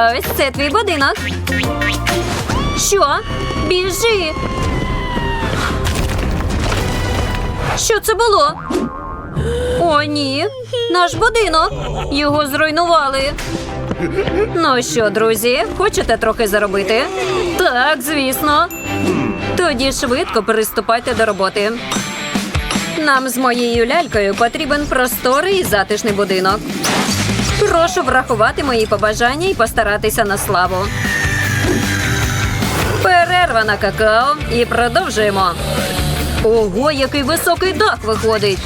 Ось це твій будинок. Що? Біжи. Що це було? О, ні. Наш будинок. Його зруйнували. Ну що, друзі, хочете трохи заробити? Так, звісно. Тоді швидко приступайте до роботи. Нам з моєю лялькою потрібен просторий і затишний будинок. Прошу врахувати мої побажання і постаратися на славу. Перерва на какао і продовжуємо. Ого, який високий дах виходить.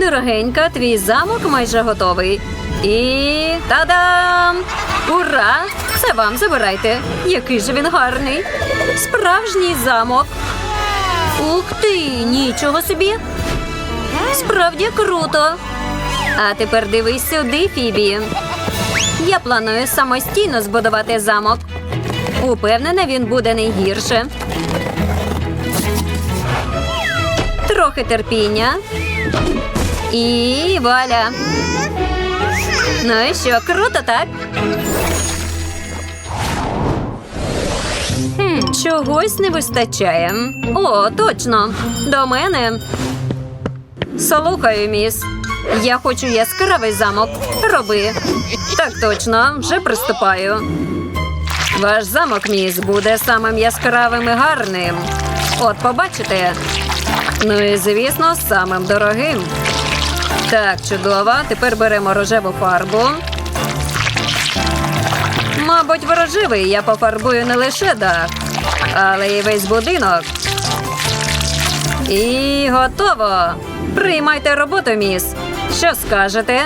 Дорогенька, твій замок майже готовий. І та-дам! Ура! Це вам забирайте. Який же він гарний. Справжній замок. Ух ти! Нічого собі. Справді круто. А тепер дивись сюди, Фібі. Я планую самостійно збудувати замок. Упевнена, він буде не гірше. Трохи терпіння. І вуаля. Ну і що, круто, так? Хм, чогось не вистачає. О, точно. До мене. Слухаю, міс. Я хочу яскравий замок. Роби. Так точно, вже приступаю. Ваш замок, міс, буде самим яскравим і гарним. От побачите. Ну і звісно, самим дорогим. Так, чудово. Тепер беремо рожеву фарбу. Мабуть, в рожевий я пофарбую не лише дах, але й весь будинок. І готово. Приймайте роботу, міс. Що скажете?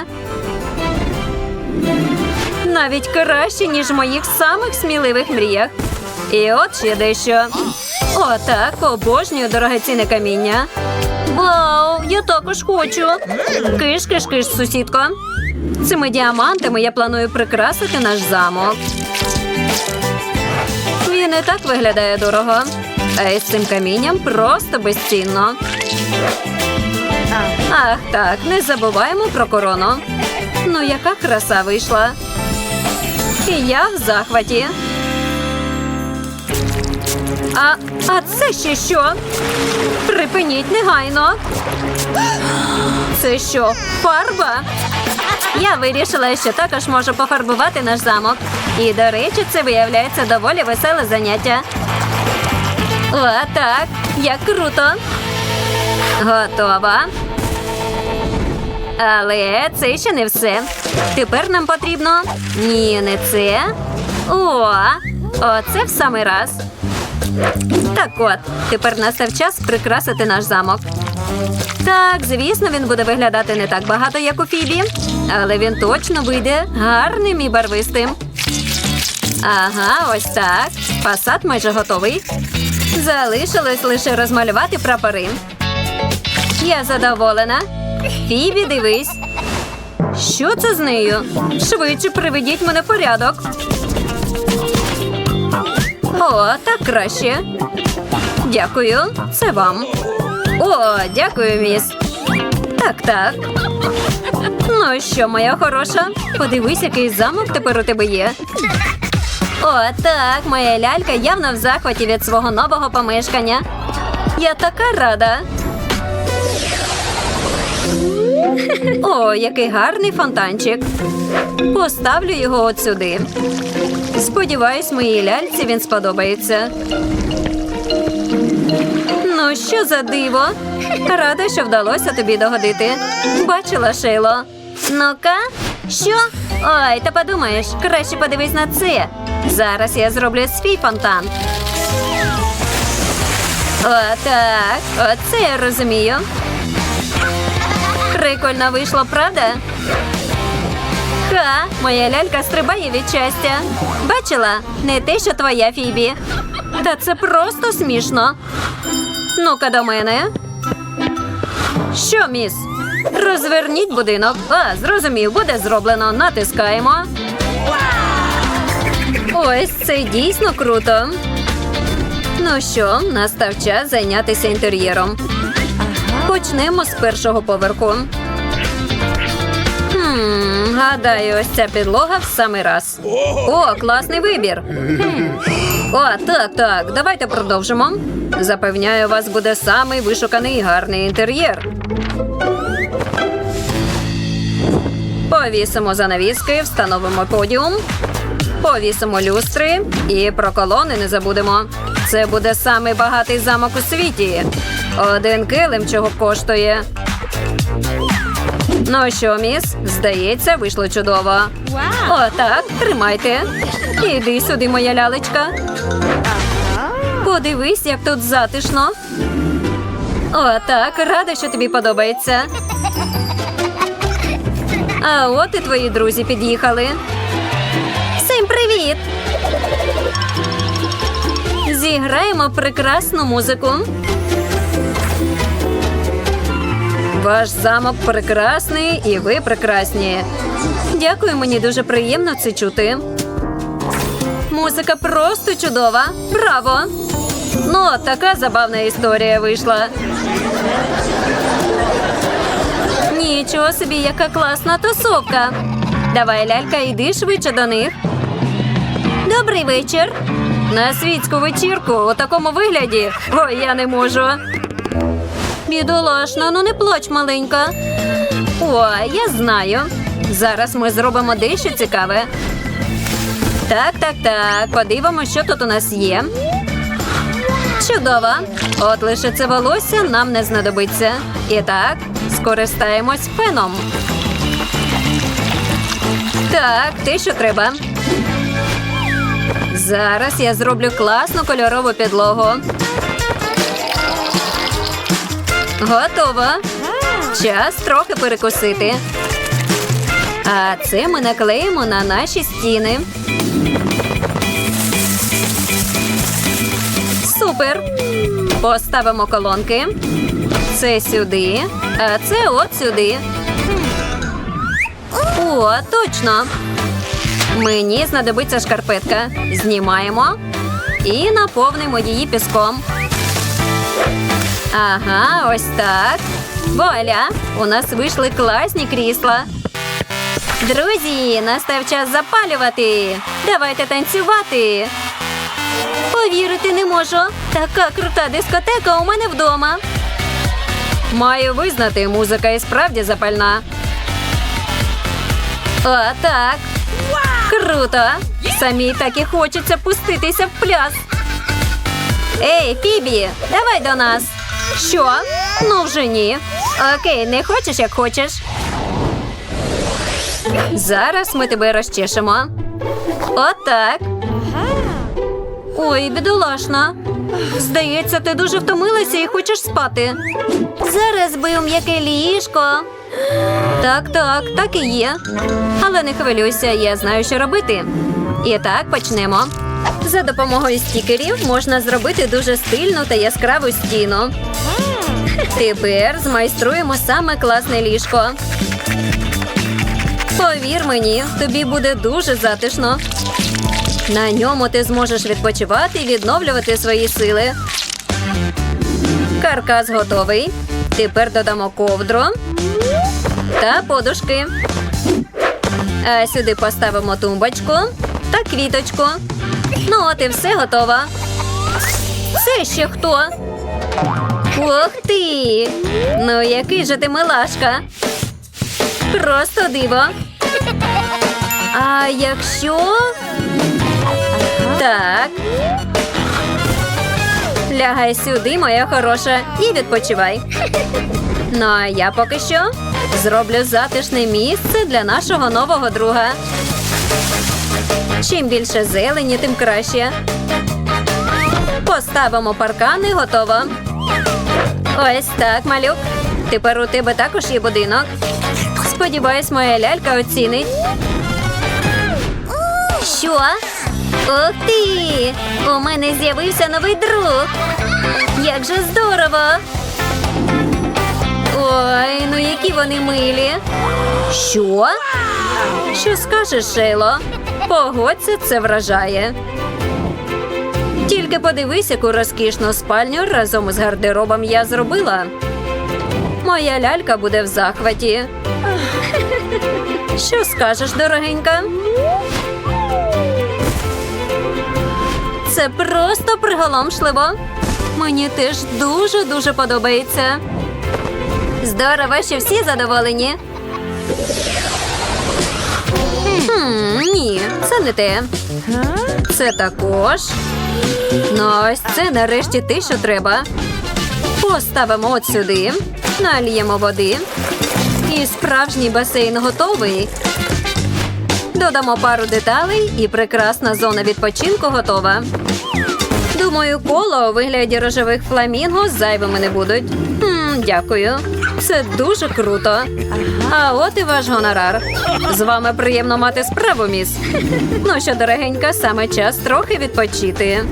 Навіть краще, ніж в моїх самих сміливих мріях. І от ще дещо. О, так, обожнюю дорогоцінне каміння. Вау, я також хочу. Киш, киш, киш, сусідко. Цими діамантами я планую прикрасити наш замок. Він і так виглядає дорого. А із цим камінням просто безцінно. Ах, так, не забуваємо про корону. Ну, яка краса вийшла. І я в захваті. А, а це ще що? Припиніть негайно. Це що, фарба? Я вирішила, що також можу пофарбувати наш замок. І, до речі, це виявляється доволі веселе заняття. О, так, як круто. Готова. Але це ще не все. Тепер нам потрібно. Ні, не це. О, оце в самий раз. Так от, тепер настав час прикрасити наш замок. Так, звісно, він буде виглядати не так багато, як у Фібі, але він точно вийде гарним і барвистим. Ага, ось так. Фасад майже готовий. Залишилось лише розмалювати прапори. Я задоволена. Фібі, дивись. Що це з нею? Швидше приведіть мене в порядок. О, так краще. Дякую, це вам. О, дякую, міс. Так, так. Ну що, моя хороша? Подивись, який замок тепер у тебе є. О, так, моя лялька явно в захваті від свого нового помешкання. Я така рада. О, який гарний фонтанчик. Поставлю його от сюди. Сподіваюсь, моїй ляльці він сподобається. Ну, що за диво? Рада, що вдалося тобі догодити. Бачила, Шейло. Ну-ка, що? Ой, та подумаєш, краще подивись на це. Зараз я зроблю свій фонтан. О, так, оце я розумію. Прикольно вийшло, правда? Ха, моя лялька стрибає від щастя. Бачила? Не те, що твоя Фібі. Та це просто смішно. Ну-ка до мене. Що, міс? Розверніть будинок. А, зрозумів, буде зроблено. Натискаємо. Ось це дійсно круто. Ну що, настав час зайнятися інтер'єром. Почнемо з першого поверху. Хм, Гадаю, ось ця підлога в самий раз. О, класний вибір. О, так, так. Давайте продовжимо. Запевняю, вас буде самий вишуканий гарний інтер'єр. Повісимо занавіски, встановимо подіум, повісимо люстри і про колони не забудемо. Це буде самий багатий замок у світі. Один килим чого коштує. Ну що, міс? Здається, вийшло чудово. О, так, тримайте. Іди сюди, моя лялечка. Подивись, як тут затишно. О, так, рада, що тобі подобається. А от і твої друзі під'їхали. Всім привіт! Зіграємо прекрасну музику. Ваш замок прекрасний і ви прекрасні. Дякую, мені дуже приємно це чути. Музика просто чудова. Браво! Ну, така забавна історія вийшла. Нічого собі, яка класна тусовка. Давай, лялька, йди швидше до них. Добрий вечір. На світську вечірку у такому вигляді. Ой, я не можу. Бідолашна, ну не плач, маленька. О, я знаю. Зараз ми зробимо дещо цікаве. Так, так, так. Подивимося, що тут у нас є. Чудово. От лише це волосся нам не знадобиться. І так, скористаємось феном. Так, те, що треба. Зараз я зроблю класну кольорову підлогу. Готово. Час трохи перекусити. А це ми наклеїмо на наші стіни. Супер. Поставимо колонки. Це сюди, а це от сюди. О, точно. Мені знадобиться шкарпетка. Знімаємо і наповнимо її піском. Ага, ось так. Вуаля! У нас вийшли класні крісла. Друзі, настав час запалювати. Давайте танцювати. Повірити не можу. Така крута дискотека у мене вдома. Маю визнати, музика і справді запальна. О, так. Круто. Самі так і хочеться пуститися в пляс. Ей, Фібі, давай до нас. Що? Ну вже ні. Окей, не хочеш, як хочеш. Зараз ми тебе розчешемо. Отак. Ой, бідолашна. Здається, ти дуже втомилася і хочеш спати. Зараз би у м'яке ліжко. Так, так, так і є. Але не хвилюйся, я знаю, що робити. І так, почнемо. За допомогою стікерів можна зробити дуже стильну та яскраву стіну. Тепер змайструємо саме класне ліжко. Повір мені, тобі буде дуже затишно. На ньому ти зможеш відпочивати і відновлювати свої сили. Каркас готовий. Тепер додамо ковдру та подушки. А сюди поставимо тумбочку та квіточку. Ну, от і все готово. Це ще хто? Ух ти! Ну, який же ти милашка. Просто диво. А якщо. Так. Лягай сюди, моя хороша, і відпочивай. Ну а я поки що зроблю затишне місце для нашого нового друга. Чим більше зелені, тим краще. Поставимо паркани, готово. Ось так, малюк. Тепер у тебе також є будинок. Сподіваюсь, моя лялька оцінить. Що? Ух ти! У мене з'явився новий друг. Як же здорово! Ой, ну які вони милі. Що? Що скажеш, Шейло? Погодься, це вражає. Тільки подивись, яку розкішну спальню разом із гардеробом я зробила. Моя лялька буде в захваті. Що скажеш, дорогенька? Це просто приголомшливо. Мені теж дуже-дуже подобається. Здорово, що всі задоволені. Ні, це не те. Це також. Ну, ось це нарешті те, що треба. Поставимо от сюди, нальємо води. І справжній басейн готовий. Додамо пару деталей, і прекрасна зона відпочинку готова. Думаю, коло у вигляді рожевих фламінго зайвими не будуть. Хм, дякую. Це дуже круто. А от і ваш гонорар. З вами приємно мати справу, міс. Ну що, дорогенька, саме час трохи відпочити.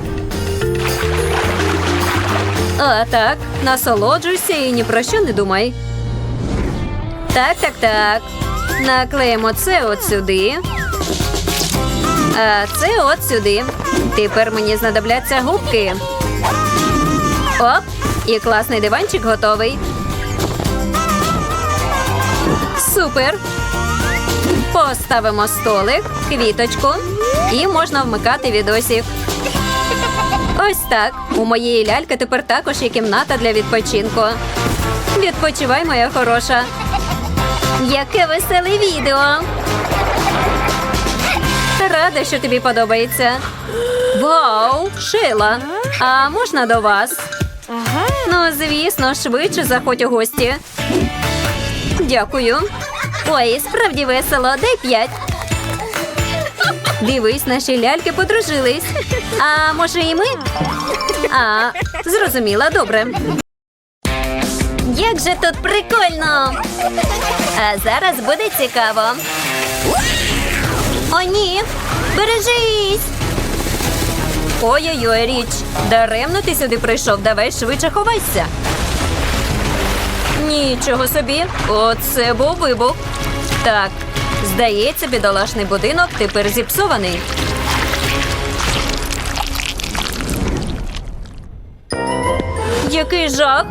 А так, насолоджуйся і ні про що не думай. Так, так, так. Наклеїмо це от сюди. А це от сюди. Тепер мені знадобляться губки. Оп! І класний диванчик готовий. Супер. Поставимо столик, квіточку і можна вмикати відосів. Ось так. У моєї ляльки тепер також є кімната для відпочинку. Відпочивай, моя хороша. Яке веселе відео. Рада, що тобі подобається. Вау, Шейла. А можна до вас? Ну, звісно, швидше заходь у гості. Дякую. Ой, справді весело. Дай п'ять. Дивись, наші ляльки подружились. А може і ми? А, зрозуміла, добре. Як же тут прикольно! А зараз буде цікаво. О, ні! Бережись! Ой-ой-ой, річ. Даремно ти сюди прийшов, давай швидше ховайся. Нічого собі, оце був вибух. Так, здається, бідолашний будинок тепер зіпсований. Який жах!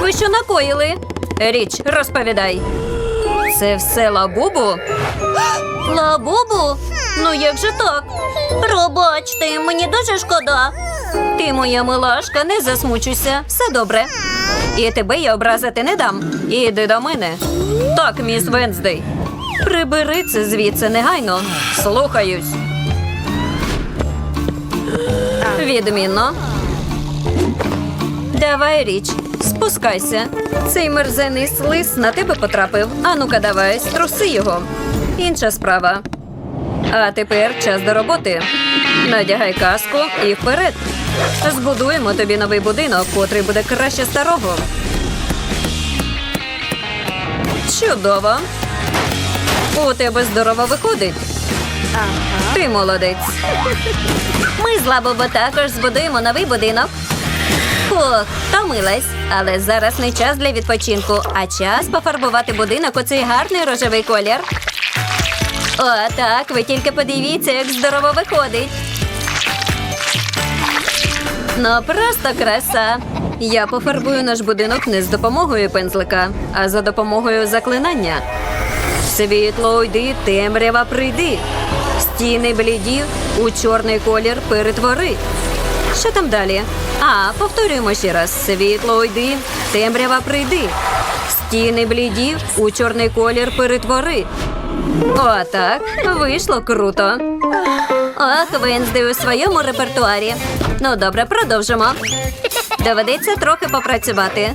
Ви що накоїли? Річ, розповідай. Це все лабубу? Лабубу? Ну як же так? Пробачте, мені дуже шкода. Ти, моя милашка, не засмучуйся. Все добре. І тебе я образити не дам. Іди до мене. Так, міс Венздей. Прибери це звідси негайно. Слухаюсь. Відмінно. Давай річ, спускайся. Цей мерзений слиз на тебе потрапив. А ну-ка, давай, струси його. Інша справа. А тепер час до роботи. Надягай каску і вперед. Збудуємо тобі новий будинок, котрий буде краще старого. Чудово. У тебе здорово виходить. Ти молодець. Ми з Лабобо також збудуємо новий будинок. Ох, втомилась. Але зараз не час для відпочинку, а час пофарбувати будинок у цей гарний рожевий колір. О, так, ви тільки подивіться, як здорово виходить. Ну, просто краса. Я пофарбую наш будинок не з допомогою пензлика, а за допомогою заклинання. Світло йди, темрява прийди. Стіни бліді, у чорний колір перетвори. Що там далі? А, повторюємо ще раз. Світло йди, темрява прийди. Стіни бліді, у чорний колір перетвори. О, так, вийшло круто. Ох, Венсди у своєму репертуарі. Ну, добре, продовжимо. Доведеться трохи попрацювати.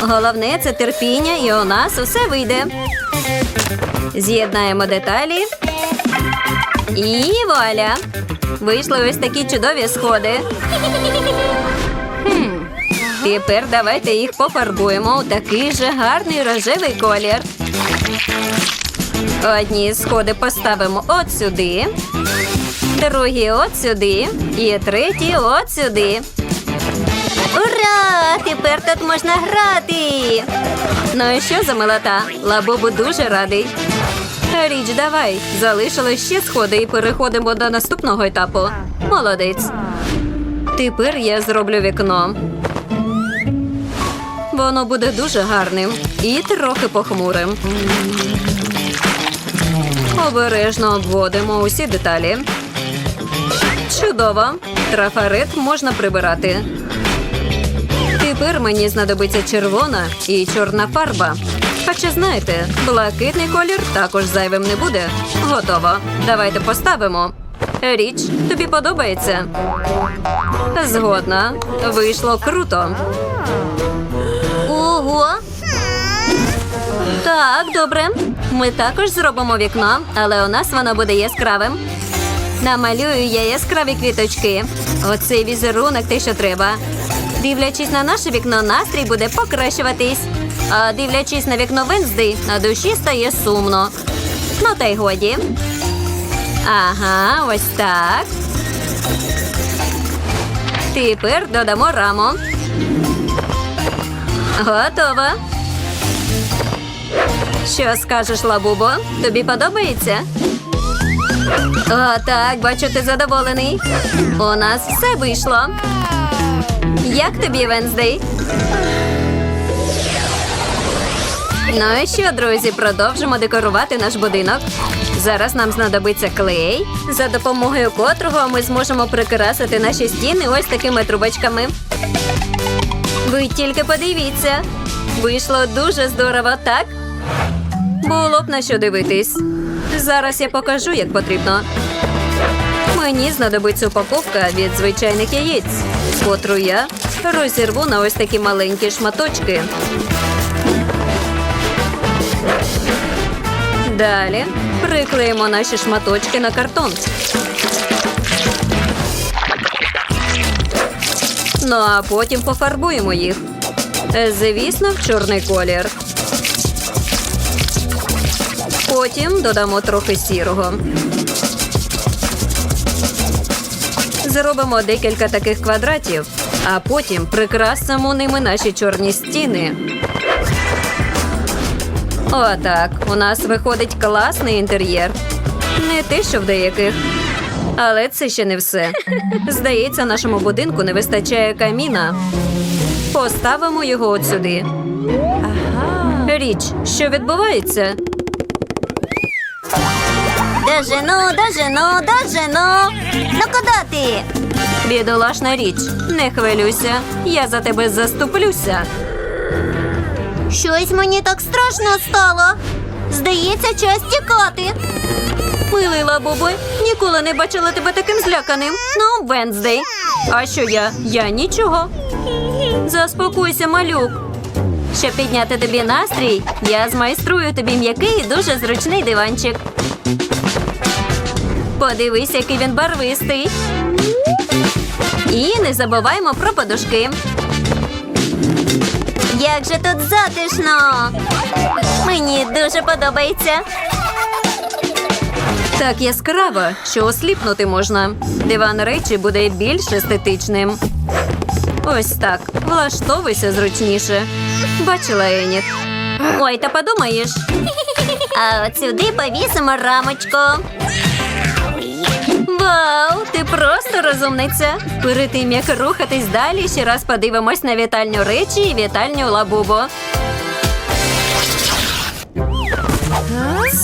Головне це терпіння, і у нас усе вийде. З'єднаємо деталі. І вуаля! Вийшли ось такі чудові сходи. Хм. Тепер давайте їх пофарбуємо у такий же гарний рожевий колір. Одні сходи поставимо от сюди, другі от сюди і треті от сюди. Ура! Тепер тут можна грати. Ну і що за милота? Лабобу дуже радий. Річ, давай. Залишилось ще сходи і переходимо до наступного етапу. Молодець. Тепер я зроблю вікно. Воно буде дуже гарним і трохи похмурим. Обережно обводимо усі деталі. Чудово. Трафарет можна прибирати. Тепер мені знадобиться червона і чорна фарба. Хоча знаєте, блакитний колір також зайвим не буде. Готово. Давайте поставимо. Річ, тобі подобається? Згодна. Вийшло круто. Ого. Так, добре. Ми також зробимо вікно, але у нас воно буде яскравим. Намалюю я яскраві квіточки. Оцей візерунок те, що треба. Дивлячись на наше вікно, настрій буде покращуватись. А дивлячись на вікно Вензди, на душі стає сумно. Ну та й годі. Ага, ось так. Тепер додамо раму. Готово. Що скажеш, Лабубо? Тобі подобається? О, так, бачу, ти задоволений. У нас все вийшло. Як тобі, Венздей? Ну і що, друзі, продовжимо декорувати наш будинок. Зараз нам знадобиться клей, за допомогою котрого ми зможемо прикрасити наші стіни ось такими трубочками. Ви тільки подивіться. Вийшло дуже здорово, так? Було б на що дивитись. Зараз я покажу, як потрібно. Мені знадобиться упаковка від звичайних яєць, котру я розірву на ось такі маленькі шматочки. Далі приклеїмо наші шматочки на картон. Ну а потім пофарбуємо їх. Звісно, в чорний колір. Потім додамо трохи сірого. Зробимо декілька таких квадратів, а потім прикрасимо ними наші чорні стіни. Отак, у нас виходить класний інтер'єр. Не те, що в деяких. Але це ще не все. Здається, нашому будинку не вистачає каміна. Поставимо його от сюди. Річ, що відбувається? Дожену, дожену, дожену. Ну куди ти? Бідолашна річ, не хвилюйся, я за тебе заступлюся. Щось мені так страшно стало. Здається, час тікати. Милий лабубой, ніколи не бачила тебе таким зляканим. Ну, Венздей. А що я? Я нічого. Заспокойся, малюк. Щоб підняти тобі настрій, я змайструю тобі м'який і дуже зручний диванчик. Подивись, який він барвистий. І не забуваймо про подушки. Як же тут затишно. Мені дуже подобається. Так яскраво, що осліпнути можна. Диван речі буде більш естетичним. Ось так. Влаштовуйся зручніше. Бачила Еніт. Ой, та подумаєш. А от сюди повісимо рамочку. Вау, ти просто розумниця. Перед тим, як рухатись далі, ще раз подивимось на вітальню речі і вітальню лабубо.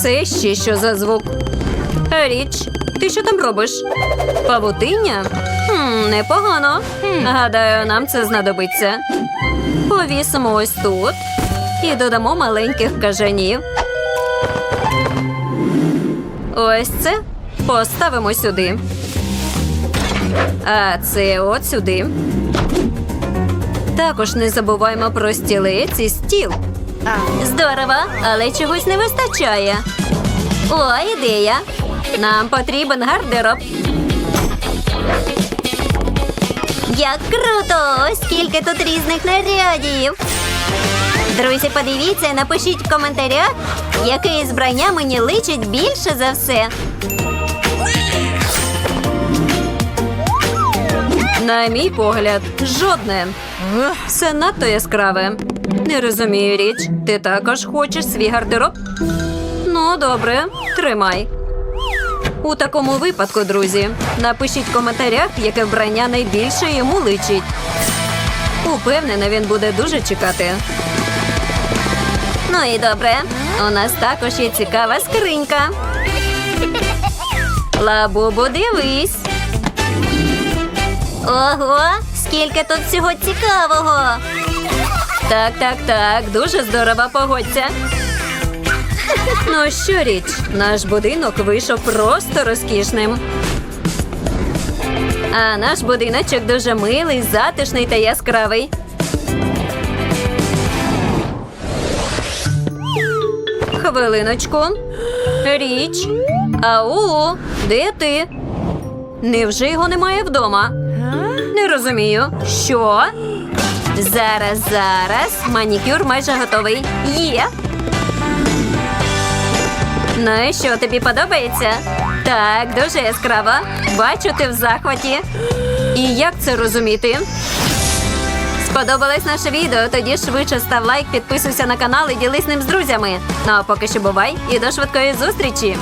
Це ще що за звук? Річ, ти що там робиш? Павутиння? Хм, непогано. Гадаю, нам це знадобиться. Повісимо ось тут і додамо маленьких кажанів. Ось це поставимо сюди. А це от сюди. Також не забуваємо про стілець і стіл. Здорово, але чогось не вистачає. О, ідея. Нам потрібен гардероб. Як круто! Скільки тут різних нарядів. Друзі, подивіться напишіть в коментарях, яке збрання мені личить більше за все. На мій погляд, жодне. Все надто яскраве. Не розумію річ. Ти також хочеш свій гардероб? Ну, добре, тримай. У такому випадку, друзі, напишіть в коментарях, яке вбрання найбільше йому личить. Упевнена, він буде дуже чекати. Ну і добре. У нас також є цікава скринька. Лабубу, дивись. Ого, скільки тут всього цікавого. Так, так, так, дуже здорово погодься. Ну що річ, наш будинок вийшов просто розкішним. А наш будиночок дуже милий, затишний та яскравий. Хвилиночку. Річ. Ау, де ти? Невже його немає вдома? Не розумію. Що? Зараз, зараз. Манікюр майже готовий. Є. Ну і що тобі подобається? Так, дуже яскраво. Бачу, ти в захваті. І як це розуміти? Сподобалось наше відео? Тоді швидше став лайк, підписуйся на канал і ділись ним з друзями. Ну а поки що бувай і до швидкої зустрічі!